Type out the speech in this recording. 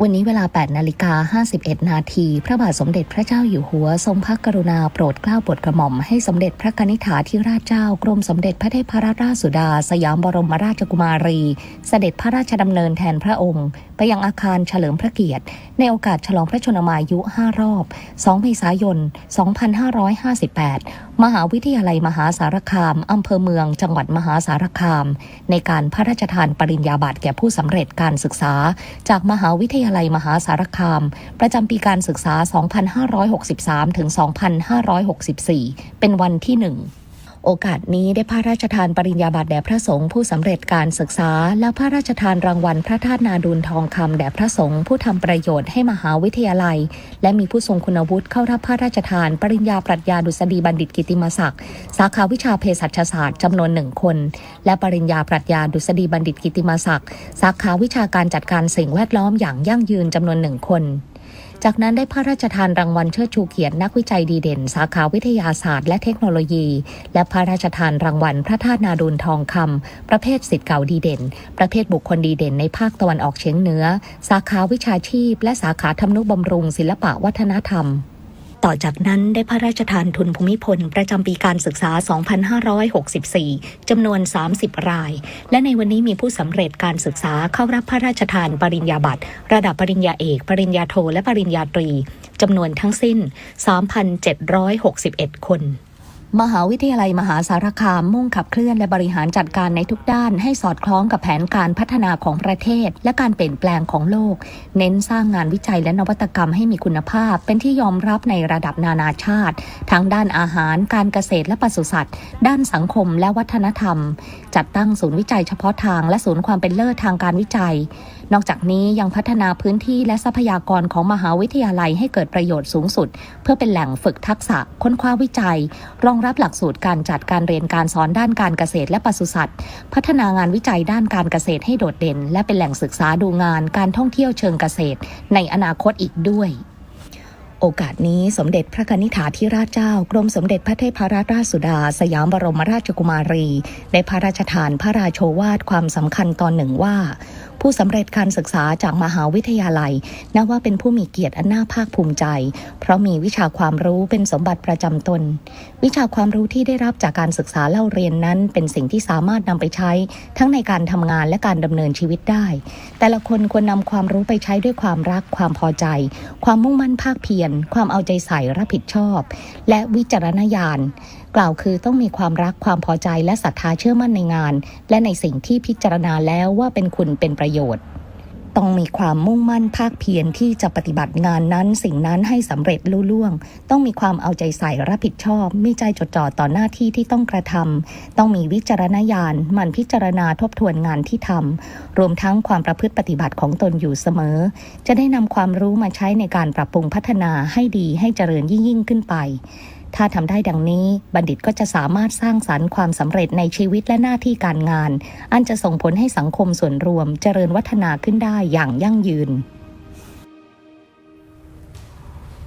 วันนี้เวลา 8 นาฬิกา 51 นาที พระบาทสมเด็จพระเจ้าอยู่หัว ทรงพระกรุณาโปรดเกล้าโปรดกระหม่อม ให้สมเด็จพระกนิษฐาธิราชเจ้า กรมสมเด็จพระเทพรัตนราชสุดา สยามบรมราชกุมารี เสด็จพระราชดำเนินแทนพระองค์ ไปยังอาคารเฉลิมพระเกียรติ ในโอกาสฉลองพระชนมายุ 5 รอบ 2 เมษายน 2558 มหาวิทยาลัยมหาสารคาม อำเภอเมือง จังหวัดมหาสารคาม ในการพระราชทานปริญญาบัตรแก่ผู้สำเร็จการศึกษา จากมหาวิทยายาลัยมหาสารคาม ประจำปีการศึกษา 2563 ถึง 2564 เป็นวันที่หนึ่ง โอกาสนี้ได้พระราชทานปริญญาบัตรแด่พระสงฆ์ผู้สำเร็จการศึกษา และพระราชทานรางวัลพระธาตุนาดูลทองคำแด่พระสงฆ์ผู้ทำประโยชน์ให้มหาวิทยาลัย และมีผู้ทรงคุณวุฒิเข้ารับพระราชทาน ปริญญาปรัชญาดุษฎีบัณฑิตกิติมศักดิ์สาขาวิชาเภสัชศาสตร์จำนวนหนึ่งคน และปริญญาปรัชญาดุษฎีบัณฑิตกิติมศักดิ์สาขาวิชาการจัดการสิ่งแวดล้อมอย่างยั่งยืนจำนวนหนึ่งคน จากนั้นได้พระราชทานรางวัลเชิดชูเกียรตินักวิจัยดีเด่น สาขาวิทยาศาสตร์และเทคโนโลยี และพระราชทานรางวัลพระธาตุนาดูลทองคำประเภทสิทธิ์เก่าดีเด่น ประเภทบุคคลดีเด่นในภาคตะวันออกเฉียงเหนือ สาขาวิชาชีพ และสาขาทำนุบำรุงศิลปะวัฒนธรรม ต่อจากนั้นได้พระราชทานทุนภูมิพล ประจำปีการศึกษา 2564 จำนวน 30 ราย และในวันนี้มีผู้สำเร็จการศึกษาเข้ารับพระราชทานปริญญาบัตร ระดับปริญญาเอก ปริญญาโท และปริญญาตรี จำนวนทั้งสิ้น 3,761 คน มหาวิทยาลัยมหาสารคามมุ่งขับเคลื่อนและบริหารจัดการในทุกด้าน ให้สอดคล้องกับแผนการพัฒนาของประเทศ และการเปลี่ยนแปลงของโลก เน้นสร้างงานวิจัยและนวัตกรรมให้มีคุณภาพ เป็นที่ยอมรับในระดับนานาชาติ ทั้งด้านอาหาร การเกษตรและปศุสัตว์ ด้านสังคมและวัฒนธรรม จัดตั้งศูนย์วิจัยเฉพาะทางและศูนย์ความเป็นเลิศทางการวิจัย นอกจากนี้ยังพัฒนาพื้นที่และทรัพยากรของมหาวิทยาลัยให้เกิดประโยชน์สูงสุด เพื่อเป็นแหล่งฝึกทักษะ ค้นคว้าวิจัย รองรับหลักสูตรการจัดการเรียนการสอนด้านการเกษตรและปศุสัตว์ พัฒนางานวิจัยด้านการเกษตรให้โดดเด่น และเป็นแหล่งศึกษาดูงานการท่องเที่ยวเชิงเกษตร ในอนาคตอีกด้วยโอกาสนี้สมเด็จพระกนิษฐาธิราชเจ้ากรมสมเด็จพระเทพรัตนราชสุดา สยามบรมราชกุมารี ได้พระราชทานพระราโชวาทความสำคัญตอนหนึ่งว่า ผู้สำเร็จการศึกษาจากมหาวิทยาลัย นับว่าเป็นผู้มีเกียรติอันน่าภาคภูมิใจ เพราะมีวิชาความรู้เป็นสมบัติประจำตน วิชาความรู้ที่ได้รับจากการศึกษาเล่าเรียนนั้น เป็นสิ่งที่สามารถนำไปใช้ ทั้งในการทำงานและการดำเนินชีวิตได้ แต่ละคนควรนำความรู้ไปใช้ด้วยความรัก ความพอใจ ความมุ่งมั่นภาคเพียร ความเอาใจใส่รับผิดชอบ และวิจารณญาณกล่าวคือต้องมีความรักความพอใจและศรัทธาเชื่อมั่นในงาน และในสิ่งที่พิจารณาแล้วว่าเป็นคุณเป็นประโยชน์ต้องมีความมุ่งมั่นภาคเพียรที่จะปฏิบัติงานนั้นสิ่งนั้นให้สำเร็จลุล่วง ต้องมีความเอาใจใส่รับผิดชอบ มีใจจดจ่อต่อหน้าที่ที่ต้องกระทำต้องมีวิจารณญาณมันพิจารณาทบทวนงานที่ทำรวมทั้งความประพฤติปฏิบัติของตนอยู่เสมอ จะได้นำความรู้มาใช้ในการปรับปรุงพัฒนาให้ดีให้เจริญยิ่งยิ่งขึ้นไป ถ้าทำได้ดังนี้บัณฑิตก็จะสามารถสร้างสรรค์ความสำเร็จในชีวิตและหน้าที่การงาน อันจะส่งผลให้สังคมส่วนรวมเจริญวัฒนาขึ้นได้อย่างยั่งยืน